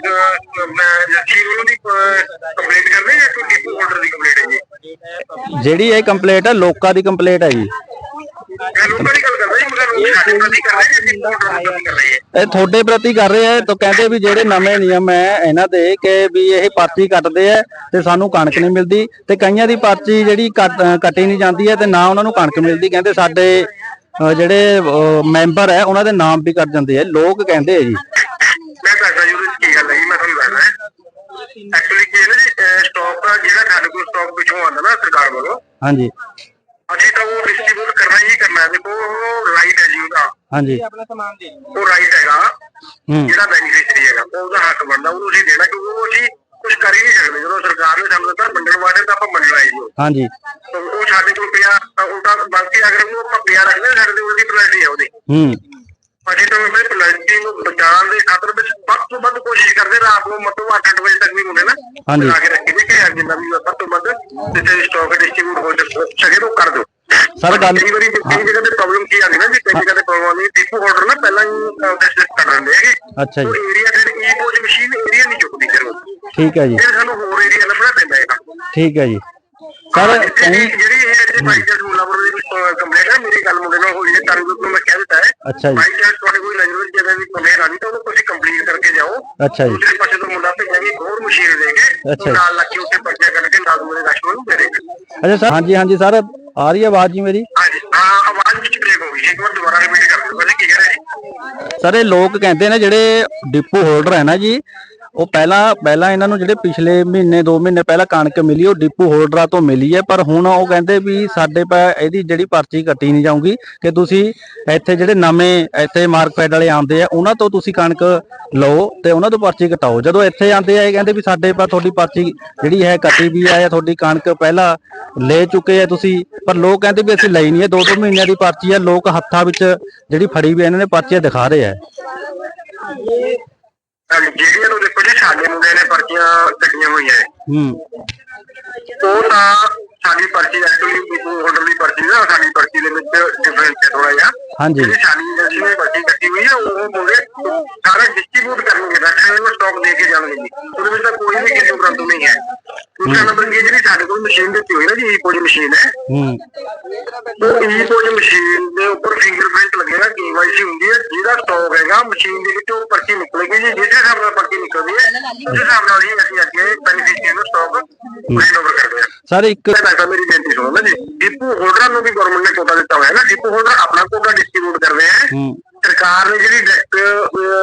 E: ਮੈਂ ਜੱਸੀ ਨੂੰ ਦੀ ਕੰਪਲੇਂਟ ਕਰਦੇ ਜਾਂ ਕੋਈ ਡਿਪੂ ਹੋਲਡਰ ਦੀ ਕੰਪਲੇਂਟ ਹੈ ਜੀ?
B: ਜਿਹੜੀ ਇਹ ਕੰਪਲੇਂਟ ਹੈ, ਲੋਕਾਂ ਦੀ ਕੰਪਲੇਂਟ ਹੈ ਜੀ ਇਹ ਤੁਹਾਡੇ ਪ੍ਰਤੀ ਕਰ ਰਹੇ ਆ ਤਾਂ ਕਹਿੰਦੇ ਵੀ ਜਿਹੜੇ ਨਵੇਂ ਨਿਯਮ ਹੈ, ਇਹਨਾਂ ਦੇ ਕਿ ਵੀ ਇਹ ਪਰਚੀ ਕੱਟਦੇ ਆ ਤੇ ਸਾਨੂੰ ਕਣਕ ਨਹੀਂ ਮਿਲਦੀ ਤੇ ਕਈਆਂ ਦੀ ਪਰਚੀ ਜਿਹੜੀ ਕੱਟ- ਅਹ ਕੱਟੀ ਨਹੀਂ ਜਾਂਦੀ ਹੈ ਤੇ ਨਾ ਉਹਨਾਂ ਨੂੰ ਕਣਕ ਮਿਲਦੀ, ਕਹਿੰਦੇ ਸਾਡੇ ਜਿਹੜੇ ਮੈਂਬਰ ਹੈ, ਉਹਨਾਂ ਦੇ ਨਾਮ ਵੀ ਕੱਟ ਜਾਂਦੇ ਆ ਲੋਕ ਕਹਿੰਦੇ ਆ ਜੀ।
E: ਮੈਂ ਦੱਸਦਾ ਜੀ ਉਹਦੇ ਕੀ ਗੱਲ ਹੈ ਜੀ? ਮੈਂ ਤੁਹਾਨੂੰ ਦੱਸਦਾ। ਐਕਚੁਅਲੀ ਕੀ ਹੈ ਨਾ ਜੀ ਸਟਾਕ ਜਿਹੜਾ ਸਾਡੇ ਕੋਲ ਸਟਾਕ ਪਿੱਛੋਂ ਆਉਂਦਾ ਨਾ ਸਰਕਾਰ ਵੱਲੋਂ
B: ਹਾਂਜੀ।
E: ਅਸੀਂ ਤਾਂ ਉਹ ਡਿਸਟ੍ਰੀਬਿਊਟ ਕਰਨਾ ਹੀ ਕਰਨਾ ਹੈ ਦੇਖੋ ਉਹ ਰਾਈਟ ਹੈ ਜੀ ਉਹਦਾ
B: ਹਾਂਜੀ।
E: ਉਹ ਰਾਈਟ ਹੈਗਾ ਜਿਹੜਾ ਬੈਨੀਫਿਸ਼ਰੀ ਹੈਗਾ ਉਹ ਉਹਦਾ ਹੱਕ ਬਣਦਾ ਉਹਨੂੰ ਅਸੀਂ ਦੇਣਾ ਕਿਉਂਕਿ ਉਹ ਅਸੀਂ ਕੁਝ ਕਰ ਹੀ। ਨਹੀਂ ਸਕਦੇ ਜਦੋਂ ਸਰਕਾਰ ਨੇ ਸਾਨੂੰ ਦਿੱਤਾ ਮੰਡਣ ਵਾਲੇ ਤਾਂ ਆਪਾਂ ਮੰਨਣਾ ਹੈ ਜੀ।
B: ਹਾਂਜੀ।
E: ਉਹ ਸਾਡੇ ਕੋਲ ਪਿਆ ਉਹਦਾ ਬਾਕੀ ਅਗਰ ਉਹਨੂੰ ਆਪਾਂ ਪਿਆ ਰੱਖਦੇ ਸਾਡੇ ਤੇ ਉਹਦੀ ਪਲੈਨਟੀ ਹੈ ਉਹਦੀ।
B: ਹੂੰ।
E: ਅਸੀਂ ਤਾਂ ਆਪਣੇ ਪਲੈਨਟੀ ਨੂੰ ਬਚਾਉਣ ਦੇ ਖਾਤਰ ਵਿੱਚ ਵੱਧ ਤੋਂ ਵੱਧ ਕੋਸ਼ਿਸ਼ ਕਰਦੇ ਰਾਤ ਨੂੰ ਮਤਲਬ 8-8 ਵਜੇ ਤੱਕ ਵੀ ਹੁੰਦੇ ਨਾ
B: ਹਾਂਜੀ।
E: ਲਾ ਕੇ ਰੱਖੀ ਦੇ ਕਿ ਜਿੰਨਾ ਵੀ ਵੱਧ ਤੋਂ ਵੱਧ ਜਿੱਥੇ ਸਟਾਕ ਡਿਸਟ੍ਰੀਬਿਊਟ ਹੋ ਸਕੇ ਉਹ ਕਰ ਦਿਓ।
B: ਸਰ ਗੱਲ
E: ਕਈ ਵਾਰੀ ਕਈ ਜਗ੍ਹਾ ਤੇ ਪ੍ਰੋਬਲਮ ਕੀ ਆਉਂਦੀ ਨਾ ਜੀ ਕਈ ਜਗ੍ਹਾ ਤੇ ਪ੍ਰੋਬਲਮ ਆਉਂਦੀ ਡਿਪੂ ਆਰਡਰ ਨਾ ਪਹਿਲਾਂ ਹੀ ਡਿਸਟ੍ਰਿਕਟ ਕਰ ਦਿੰਦੇ ਹੈਗੇ।
B: ਅੱਛਾ ਜੀ।
E: ਏਰੀਆ ਜਿਹੜੀ ਈ ਪੋਜ ਮਸ਼ੀਨ ਏਰੀਆ ਨਹੀਂ ਚੁੱਕਦੀ ਫਿਰ ਉਹ।
B: ਠੀਕ ਹੈ ਜੀ।
E: ਫਿਰ ਸਾਨੂੰ ਹੋਰ ਏਰੀਆ ਲੱਭਣਾ ਪੈਂਦਾ ਹੈਗਾ।
B: ਠੀਕ ਹੈ ਜੀ। ਸਰ
E: ਜਿਹੜੀ ਇਹ ਜਿਹੜੀ ਬਾਈ ਹੈ ਮੇਰੀ ਗੱਲ ਮੁੰਡੇ ਨਾਲ ਹੋਈ ਹੈ ਤੁਹਾਨੂੰ ਨੂੰ ਮੈਂ ਕਹਿ ਦਿੱਤਾ ਹੈ।
B: ਅੱਛਾ ਜੀ।
E: ਬਾਈ ਤੁਹਾਡੇ ਕੋਈ ਨਜ਼ਰ ਵਿੱਚ ਵੀ ਕੰਪਲੇਂਟ ਆਣੀ ਤਾਂ ਉਹਨੂੰ ਤੁਸੀਂ ਕੰਪਲੀਟ ਕਰਕੇ ਜਾਓ।
B: ਅੱਛਾ ਜੀ।
E: ਦੂਸਰੇ ਪਾਸੇ ਤੋਂ ਮੁੰਡਾ ਭੇਜਾਂਗੇ ਹੋਰ ਮਸ਼ੀਨ ਦੇ ਕੇ
B: ਅੱਛਾ। ਜੀ।
E: ਨਾਲ ਲੱਗ ਉੱਤੇ ਪਰਚਾ ਕੱਢ ਕੇ ਨਾਲ ਮੇਰੇ ਕਸਟਮਰ ਨੂੰ ਦੇ ਦੇਗਾ।
B: ਅੱਛਾ ਸਰ ਹਾਂਜੀ ਹਾਂਜੀ ਸਰ ਆ ਰਹੀ ਹੈ ਆਵਾਜ਼ ਜੀ ਮੇਰੀ?
E: ਹਾਂਜੀ ਹਾਂ ਆਵਾਜ਼ ਵਿੱਚ ਬ੍ਰੇਕ ਹੋ ਗਈ ਹੈ ਇੱਕ ਵਾਰ ਦੁਬਾਰਾ ਰਿਪੀਟ ਕਰ ਦਿਓ ਪਹਿਲੇ ਕੀ ਕਹਿ ਰਹੇ? ਸੀ
B: ਸਰ ਇਹ ਲੋਕ ਕਹਿੰਦੇ ਨੇ ਜਿਹੜੇ ਡਿਪੂ ਹੋਲਡਰ ਹੈ ਨਾ ਜੀ ਉਹ ਪਹਿਲਾਂ ਪਹਿਲਾਂ ਇਹਨਾਂ ਨੂੰ ਜਿਹੜੇ ਪਿਛਲੇ ਮਹੀਨੇ 2 ਮਹੀਨੇ ਪਹਿਲਾਂ ਕਣਕ ਮਿਲੀ, ਉਹ ਡਿਪੂ ਹੋਲਡਰਾਂ ਤੋਂ ਮਿਲੀ ਹੈ, ਪਰ ਹੁਣ ਉਹ ਕਹਿੰਦੇ ਵੀ ਸਾਡੇ ਪਾ, ਇਹਦੀ ਜਿਹੜੀ ਪਰਚੀ ਕੱਟੀ ਨਹੀਂ ਜਾਊਗੀ ਕਿ ਤੁਸੀਂ ਇੱਥੇ ਜਿਹੜੇ ਨਵੇਂ ਇੱਥੇ ਮਾਰਕਫੈਡ ਵਾਲੇ ਆਉਂਦੇ ਆ, ਉਹਨਾਂ ਤੋਂ ਤੁਸੀਂ ਕਣਕ ਲਓ ਤੇ ਉਹਨਾਂ ਤੋਂ ਪਰਚੀ ਕਟਾਓ। ਜਦੋਂ ਇੱਥੇ ਆਉਂਦੇ ਆ, ਇਹ ਕਹਿੰਦੇ ਵੀ ਸਾਡੇ ਪਾ, ਤੁਹਾਡੀ ਪਰਚੀ ਜਿਹੜੀ ਹੈ ਕੱਟੀ ਵੀ ਆ ਜਾਂ ਤੁਹਾਡੀ ਕਣਕ ਪਹਿਲਾਂ ਲੈ ਚੁੱਕੇ ਆ ਤੁਸੀਂ, ਪਰ ਲੋਕ ਕਹਿੰਦੇ ਵੀ ਅਸੀਂ ਲਈ ਨਹੀਂ ਹੈ, ਦੋ ਦੋ ਮਹੀਨਿਆਂ ਦੀ ਪਰਚੀ ਹੈ ਲੋਕ ਹੱਥਾਂ ਵਿੱਚ ਜਿਹੜੀ ਫੜੀ ਵੀ ਇਹਨਾਂ ਨੇ ਪਰਚੀਆਂ ਦਿਖਾ ਰਹੇ ਆ।
E: ਜਿਹੜੀਆਂ ਨੂੰ ਦੇਖੋ ਜੀ ਸਾਡੇ ਮੁੰਡੇ ਨੇ ਪਰਚੀਆਂ ਕੱਟੀਆਂ ਹੋਈਆਂ ਹੈ
B: ਹੂੰ।
E: ਉਹ ਤਾਂ ਸਾਡੀ ਪਰਚੀ ਐਕਚੁਅਲੀ ਡਿਪੂ ਹੋਲਡਰ ਦੀ ਪਰਚੀ ਨਾ ਸਾਡੀ ਪਰਚੀ ਦੇ ਵਿੱਚ ਡਿਫਰੈਂਸ ਹੈ ਥੋੜਾ ਜਿਹਾ।
B: ਹਾਂਜੀ।
E: ਜਿਹੜੀ ਸਾਡੀ ਏਜੰਸੀ ਨੇ ਪਰਚੀ ਕੱਟੀ ਹੋਈ ਹੈ ਉਹ ਮੁੰਡੇ ਸਾਰਾ ਡਿਸਟ੍ਰੀਬਿਊਟ ਕਰਨਗੇ ਰੱਖਣੇ ਨੂੰ ਸਟਾਕ ਦੇ ਕੇ ਜਾਣਗੇ ਜੀ। ਉਹਦੇ ਵਿੱਚ ਤਾਂ ਕੋਈ ਵੀ ਕਿਸੇ ਉਪਰੰਤ ਨਹੀਂ ਹੈ। ਹੈ। ਜਿਹੜੀ ਸਾਡੇ ਕੋਲ ਮਸ਼ੀਨ ਦਿੱਤੀ ਹੋਈ ਹੈ ਨਾ ਜੀ ਈ ਮਸ਼ੀਨ ਹੈ।
B: ਹੂੰ।
E: ਉਹ ਈ ਕੋਜ ਮਸ਼ੀਨ ਦੇ ਉੱਪਰ ਫਿੰਗਰਪ੍ਰਿੰਟ ਲੱਗੇਗਾ ਕੇਵਾਈਸੀ ਹੁੰਦੀ ਹੈ ਜਿਹਦਾ ਸਟਾਕ ਹੈਗਾ ਮਸ਼ੀਨ ਦੇ ਵਿੱਚੋਂ ਪਰਚੀ ਨਿਕਲੇਗੀ ਜੀ ਜਿਸ ਹਿਸਾਬ ਨਾਲ ਪਰਚੀ ਨਿਕਲਦੀ ਹੈ ਉਸ ਹਿਸਾਬ ਨਾਲ ਹੀ ਅਸੀਂ ਅੱਗੇ ਬੈਨੀਫਿਸ਼ੀਅਰੀ ਨੂੰ ਸਟਾਕ ਹੈਂਡ ਓਵਰ ਕਰਦੇ ਹਾਂ।
B: ਸਰ ਇੱਕ
E: ਮੈਂ ਦੱਸਦਾ ਮੇਰੀ ਬੇਨਤੀ ਸੁਣੋ ਨਾ ਜੀ ਡਿਪੂ ਹੋਲਡਰਾਂ ਨੂੰ ਵੀ ਗਵਰਨਮੈਂਟ ਨੇ ਕੋਟਾ ਦਿੱਤਾ ਹੋਇਆ ਹੈ ਨਾ ਡਿਪੂ ਹੋਲਡਰ ਆਪਣਾ ਕੋਟਾ ਡਿਸਟ੍ਰੀਬਿਊਟ ਕਰਦੇ ਹੈ। ਸਰਕਾਰ ਨੇ ਜਿਹੜੀ ਡਾਇਰੈਕਟ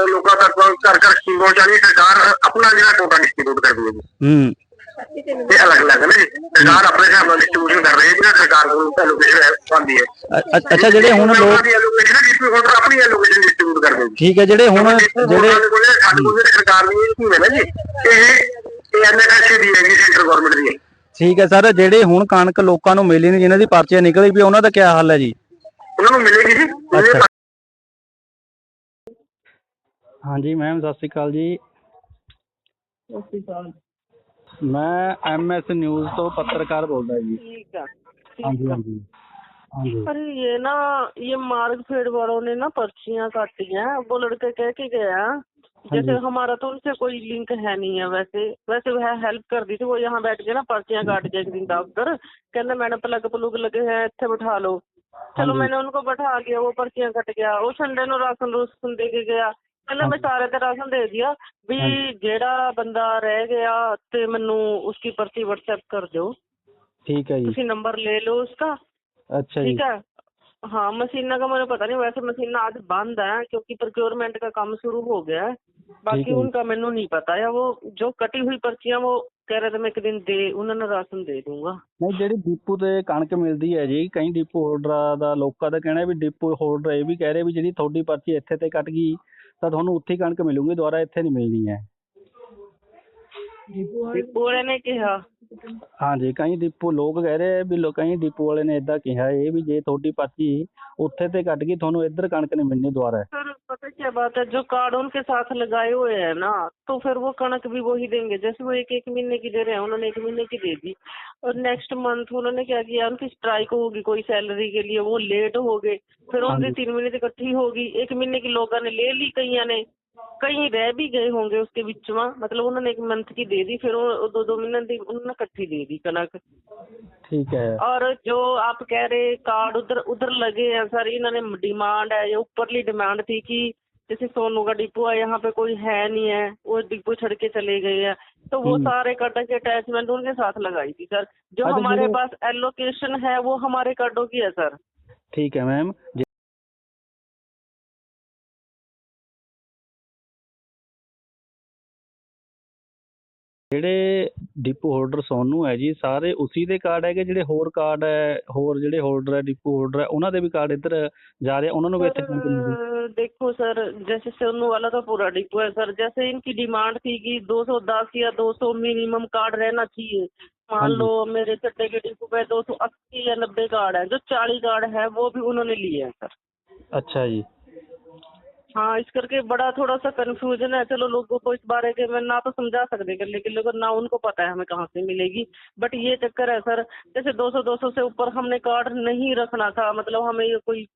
E: ਲੋਕਾਂ ਤੱਕ ਘਰ ਘਰ ਸਕੀਮ ਪਹੁੰਚਾਣੀ ਸਰਕਾਰ ਆਪਣਾ ਜਿਹੜਾ ਕੋਟਾ ਡਿਸਟ੍ਰੀਬਿਊਟ ਕਰਦੀ ਹੈ ਜੀ।
B: ਹੂੰ।
E: ਇਹ ਅਲੱਗ ਅਲੱਗ ਹੈ ਨਾ। ਜੀ ਸਰਕਾਰ ਆਪਣੇ ਹਿਸਾਬ ਨਾਲ ਡਿਸਟ੍ਰੀਬਿਊਸ਼ਨ ਕਰ ਰਹੀ ਹੈ ਜਿਹੜਾ ਸਰਕਾਰ ਕੋਲ ਐਲੋਕੇਸ਼ਨ ਪਾਉਂਦੀ ਹੈ।
B: ਅੱਛਾ ਜਿਹੜੇ ਹੁਣ ਲੋਕ
E: ਐਲੋਕੇਸ਼ਨ ਹੈ ਆਪਣੀ ਐਲੋਕੇਸ਼ਨ ਡਿਸਟ੍ਰੀਬਿਊਟ ਕਰਦੇ ਨੇ।
B: ਠੀਕ ਹੈ ਜਿਹੜੇ ਹੁਣ
E: ਜਿਹੜੇ ਸਾਡੇ ਕੋਲ ਸਰਕਾਰ ਦੀ ਇਹ ਸਕੀਮ ਹੈ ਨਾ ਜੀ ਇਹ ਐਨਐਸਏ ਦੀ ਹੈਗੀ ਸੈਂਟਰ ਗਵਰਨਮੈਂਟ ਦੀ ਹੈ।
B: ਠੀਕ ਹੈ ਸਰ ਜਿਹੜੇ ਹੁਣ ਕਣਕ ਲੋਕਾਂ ਨੂੰ ਮਿਲੀ ਨਹੀਂ ਜਿਨ੍ਹਾਂ ਦੀ ਪਰਚੀਆਂ ਨਿਕਲੀ ਵੀ ਉਹਨਾਂ ਦਾ ਕੀ ਹਾਲ ਹੈ ਜੀ?
E: ਉਹਨਾਂ ਨੂੰ ਮਿਲੇਗੀ ਜੀ।
B: ਅੱਛਾ। ਹਾਂਜੀ ਮੈਮ ਸਤਿ ਸ਼੍ਰੀ ਅਕਾਲ ਜੀ। ਸਤਿ ਸ਼੍ਰੀ ਅਕਾਲ। ਮੈਂ ਐਮਐਸ ਨਿਊਜ਼ ਤੋਂ ਪੱਤਰਕਾਰ ਬੋਲਦਾ ਜੀ ਠੀਕ ਆ ਹਾਂਜੀ ਹਾਂਜੀ
J: अरे ये ना ये मार्ग फेड वालों ने ना पर्चियां काटी हैं वो लड़के कह के गया जैसे हमारा तो उनसे कोई लिंक है नहीं है वैसे वैसे वह हेल्प कर दी थी वो यहाँ बैठ के ना पर्चियां काट के एक दिन डॉक्टर कहते मैडम प्लग प्लुग लगे हैं इतने बैठा लो चलो मैंने उनको बैठा के वो पर्चियां कट गया वो संडे ਨੂੰ ਰਾਸ਼ਨ ਰੂਸ਼ਨ ਦੇ ਕੇ ਗਿਆ ਪਹਿਲਾਂ ਮੈਂ ਸਾਰੇ ਤੇ ਰਾਸ਼ਨ ਦੇ ਦਿਆ ਵੀ ਜਿਹੜਾ ਬੰਦਾ ਰਹਿ ਗਿਆ ਤੇ ਮੈਨੂੰ ਉਸकी पर्ची WhatsApp कर दो
B: ठीक है जी
J: ਤੁਸੀਂ नंबर ले लो उसका
B: अच्छा जी
J: ठीक है हाँ मशीना का मुझे पता नहीं वैसे मशीना आज बंद है क्योंकि प्रोक्योरमेंट का काम शुरू हो गया है बाकी
B: है।
J: उनका मैनू नहीं पता है वो जो कटी हुई पर्चियां वो कह रहे थे मैं एक दिन दे उन्होंने राशन दे दूंगा
B: ਨਹੀਂ ਜਿਹੜੀ ਡੀਪੂ ਤੇ ਕਣਕ ਮਿਲਦੀ ਹੈ ਜੀ ਕਈ ਡੀਪੂ ਹੋਲਡਰਾਂ ਦਾ ਲੋਕਾਂ ਦਾ ਕਹਿਣਾ ਵੀ ਡੀਪੂ ਹੋਲਡਰ ਇਹ ਵੀ ਕਹਿ ਰਹੇ ਵੀ ਜਿਹੜੀ ਤੁਹਾਡੀ ਪਰਚੀ ਇੱਥੇ ਤੇ ਕੱਟ ਗਈ ਤਾਂ ਤੁਹਾਨੂੰ ਉੱਥੇ ਹੀ ਕਣਕ ਮਿਲੂਗੀ ਦੁਬਾਰਾ ਇੱਥੇ ਨੀ ਮਿਲਣੀ ਹੈ।
J: ਨੇ ਕਿਹਾ।
B: ਹਾਂਜੀ ਕਈ ਡਿਪੂ ਲੋਕ ਕਹਿ ਰਹੇ ਆ ਵੀ ਲੋ ਕਈ ਡਿਪੂ ਵਾਲੇ ਨੇ ਇਦਾਂ ਕਿਹਾ ਇਹ ਵੀ ਜੇ ਤੁਹਾਡੀ ਪਰਚੀ ਉੱਥੇ ਤੇ ਕੱਟ ਗਈ ਤੁਹਾਨੂੰ ਇੱਧਰ ਕਣਕ ਨਹੀਂ ਮਿਲਣੀ ਦੁਬਾਰਾ
J: सर पता क्या बात है जो कार्ड उनके साथ लगाए हुए हैं ना तो फिर वो कणक भी वही देंगे जैसे वो एक एक महीने की दे रहे हैं उन्होंने एक महीने की दे दी और नेक्स्ट मंथ उन्होंने क्या किया उनकी स्ट्राइक होगी कोई सैलरी के लिए वो लेट हो गए फिर उनकी तीन महीने की इकट्ठी होगी एक महीने की लोगों ने ले ली कईया ने कई रह भी गए होंगे उसके बीच में मतलब उन्होंने एक मंथ की दे दी फिर वो दो दो महीने दी उन्होंने इकट्ठी दे दी कनक
B: ਠੀਕ ਹੈ
J: और जो आप कह रहे कार्ड उधर उधर लगे हैं सर इन्होंने डिमांड है ये ऊपरली डिमांड थी कि जैसे सोनू का डिपो है यहाँ पे कोई है नहीं है वो डिपो छड़ के चले गए हैं तो वो सारे कार्डों की अटैचमेंट उनके साथ लगाई थी सर जो
B: अच्छा,
J: हमारे
B: जो-
J: पास एलोकेशन है वो हमारे कार्डों की है सर
B: ਠੀਕ ਹੈ ਮੈਮ ਜਿਹੜੇ ਡਿਪੂ ਹੋਲਡਰ ਸੋਨੂ ਹੈ ਜੀ ਸਾਰੇ ਉਸੀ ਦੇ ਕਾਰਡ ਹੈਗੇ ਜਿਹੜੇ ਹੋਰ ਕਾਰਡ ਹੈ ਹੋਰ ਜਿਹੜੇ ਹੋਲਡਰ ਹੈ ਡਿਪੂ ਹੋਲਡਰ ਹੈ ਉਹਨਾਂ ਦੇ ਵੀ ਕਾਰਡ ਇੱਧਰ ਜਾ ਰਹੇ ਆ, ਉਹਨਾਂ ਨੂੰ ਵੀ ਇੱਥੇ ਕਣਕ ਮਿਲਦੀ
J: सर देखो सर जैसे सोनू वाला तो पूरा डिपो है सर जैसे इनकी डिमांड थी कि 210 या 200 मिनिमम कार्ड रहना चाहिए
B: हाँ
J: मान
B: जी।
J: लो मेरे चट्टे के डिपो पे 280 या 90 कार्ड है जो 40 कार्ड है वो भी उन्होंने लिए हैं सर
B: ਅੱਛਾ ਜੀ
J: हाँ इस करके बड़ा थोड़ा सा कंफ्यूजन है। चलो लोगों को इस बारे के में ना तो समझा सकते हैं लेकिन लोगों ना उनको पता है हमें कहाँ से मिलेगी। बट ये चक्कर है सर जैसे 200 200 से ऊपर हमने कार्ड नहीं रखना था मतलब हमें ये कोई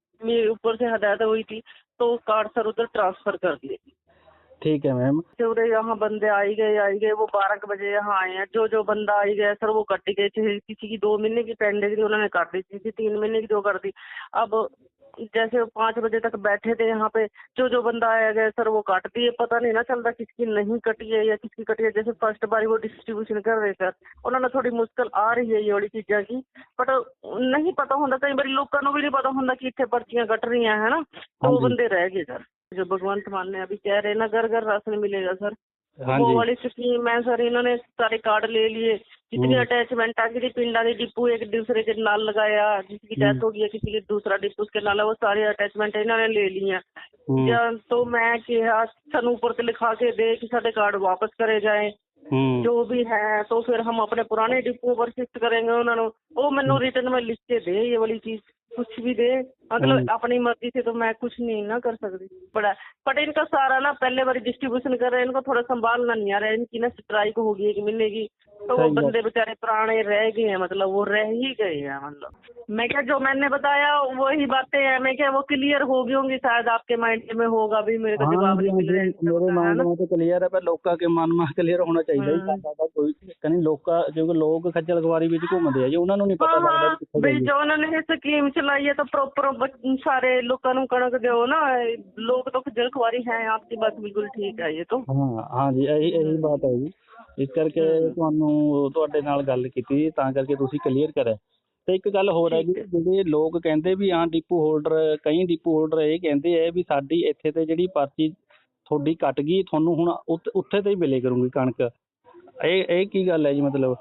J: ऊपर से हदायत हुई थी तो कार्ड सर उधर ट्रांसफ़र कर दिए।
B: ठीक है मैम
J: पूरे यहाँ बंदे आई गए आई गए वो बारह बजे यहाँ आए हैं। जो जो बंदा आई गया सर वो कट गए। थे किसी की दो महीने की पेंडिंग थी उन्होंने काट दी। किसी तीन महीने की दो कर दी। अब जैसे पाँच बजे तक बैठे थे यहाँ पे जो जो बंदा आया गया सर वो काट दिए पता नहीं ना चलता किसकी नहीं कटी है या किसकी कटी है जैसे फर्स्ट बारी वो डिस्ट्रीब्यूशन कर रहे सर उन्होंने थोड़ी मुश्किल आ रही है ये वाली चीज़ा की बट नहीं पता होंगे कई बार लोगों को भी नहीं पता होंगे कि इतने पर्चियां कट रही हैं है ना तो वो
B: हाँ जी।
J: बंदे रह गए सर जो भगवंत मान ने अभी कह रहे हैं ना घर घर राशन मिलेगा सर
B: हाँ
J: वो
B: जी
J: वाली स्कीम है सर इन्होंने सारे कार्ड ले लिए जितनी
B: हम्म।
J: अटैचमेंट आ गई पिंडा के डिपो एक दूसरे के नाल लगाया जिसकी
B: हम्म।
J: डेथ हो गई है किसी के दूसरा डिपो उसके नाल है, वो सारे अटैचमेंट इन्होंने ले लिए हैं
B: हम्म।
J: ਜਾਂ तो मैं किहा ਸਾਨੂੰ ऊपर से लिखा के दे कि सारे कार्ड वापस करे जाए
B: ਹੂੰ
J: जो भी है तो फिर हम अपने पुराने डिपो पर शिफ्ट करेंगे उन्होंने वो मैंने रिटर्न में लिख के दे ये वाली चीज कुछ भी दे मतलब
B: हम्म।
J: अपनी मर्जी से तो मैं कुछ नहीं ना कर सकती बड़ा बट इनका सारा ना पहले बार डिस्ट्रीब्यूशन कर रहे हैं इनको थोड़ा संभालना नहीं आ रहा है इनकी ना स्ट्राइक होगी एक महीने की तो वो
B: सही बात।
J: बंदे बेचारे पुराने रह गए हैं मतलब वो रह ही गए हैं मतलब मैं क्या जो मैंने बताया वही बातें हैं मैं क्या वो क्लियर हो गई होंगी शायद आपके माइंड में होगा भी मेरे को
B: हाँ
J: जवाब
B: जी
J: नहीं
B: हाँ
J: मिल रहा है
B: जी
J: इसका
B: मेरे
J: पता है
B: माइंड
J: ना
B: में तो क्लियर है पर ਲੋਕਾਂ ਕੇ ਮਨ ਮਾ ਕਲੀਅਰ ਹੋਣਾ ਚਾਹੀਦਾ ਜੀ
J: ਹਾਂ।
B: ਸਾਡਾ ਕੋਈ ਕਨੀ ਲੋਕਾਂ ਕਿਉਂਕਿ ਲੋਕ ਖੱਜਲ ਖਵਾਰੀ ਵਿੱਚ ਘੁੰਮਦੇ ਆ ਜੀ ਉਹਨਾਂ ਨੂੰ ਨਹੀਂ ਪਤਾ
J: ਹਾਂ
B: ਲੱਗਦਾ
J: ਹਾਂ
B: ਵੀ ਕਿੱਥੇ
J: ਵੀ
B: ਜਾਈਏ
J: ਜੋ ਉਹਨਾਂ ਨੇ ਇਹ ਸਕੀਮ ਚਲਾਈ ਹੈ ਤਾਂ ਪ੍ਰੋਪਰ बट सारे ਨੂੰ ਕਣਕ ਦਿਓ ਨਾ ਲੋਕ ਤਾਂ ਖਜਲ ਖਵਾਰੀ ਹੈ ਆਪਕੀ ਬਾਤ ਬਿਲਕੁਲ ਠੀਕ ਹੈ ਇਹ ਤਾਂ।
B: ਹਾਂ ਹਾਂ ਜੀ ਇਹੀ ਇਹੀ ਬਾਤ ਹੈ ਜੀ। ਇਸ ਕਰਕੇ ਤੁਹਾਨੂੰ ਤੁਹਾਡੇ ਨਾਲ ਗੱਲ ਕੀਤੀ ਤਾਂ ਕਰਕੇ ਤੁਸੀਂ ਕਲੀਅਰ ਕਰਿਆ। ਤੇ ਇੱਕ ਗੱਲ ਹੋਰ ਹੈ ਜੀ ਜਿਹੜੇ ਲੋਕ ਕਹਿੰਦੇ ਵੀ ਹਾਂ ਡਿਪੂ ਹੋਲਡਰ ਕਈ ਡਿਪੂ ਹੋਲਡਰ ਇਹ ਕਹਿੰਦੇ ਆ ਵੀ ਸਾਡੀ ਇੱਥੇ ਤੇ ਜਿਹੜੀ ਪਰਚੀ ਤੁਹਾਡੀ ਕੱਟ ਗਈ ਤੁਹਾਨੂੰ ਹੁਣ ਉੱਥੇ ਤੇ ਹੀ ਮਿਲੇ ਕਰੂਗੀ ਕਣਕ। ਇਹ ਇਹ ਕੀ ਗੱਲ ਹੈ ਜੀ ਮਤਲਬ?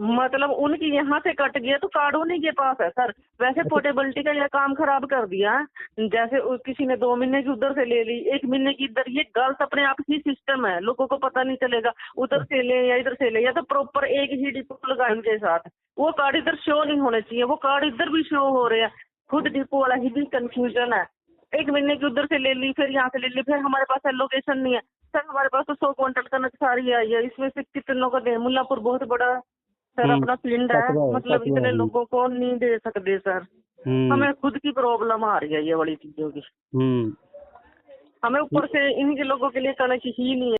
J: मतलब उनकी यहाँ से कट गया तो कार्ड उन्हीं के पास है सर। वैसे पोर्टेबिलिटी का यह काम खराब कर दिया। है जैसे किसी ने दो महीने की उधर से ले ली एक महीने की इधर ये गलत अपने आप ही सिस्टम है लोगों को पता नहीं चलेगा उधर से ले या इधर से ले या तो प्रॉपर एक ही डिपो लगा इनके साथ। वो कार्ड इधर शो नहीं होने चाहिए वो कार्ड इधर भी शो हो रहे हैं। खुद डिपो वाला ही भी कंफ्यूजन है। एक महीने की उधर से ले ली फिर यहाँ से ले ली फिर हमारे पास एलोकेशन नहीं है। सर हमारे पास तो सौ क्विंटल कनक सारी आई है इसमें से कितनों का दे मुल्लापुर बहुत बड़ा सर अपना पिंड है मतलब इतने लोगों को नहीं दे सकते सर। हमें खुद की प्रॉब्लम आ रही है ये वाली चीज़ों की।
B: हम्म।
J: हमें ऊपर से इनके लोगों के लिए कनक ही नहीं है।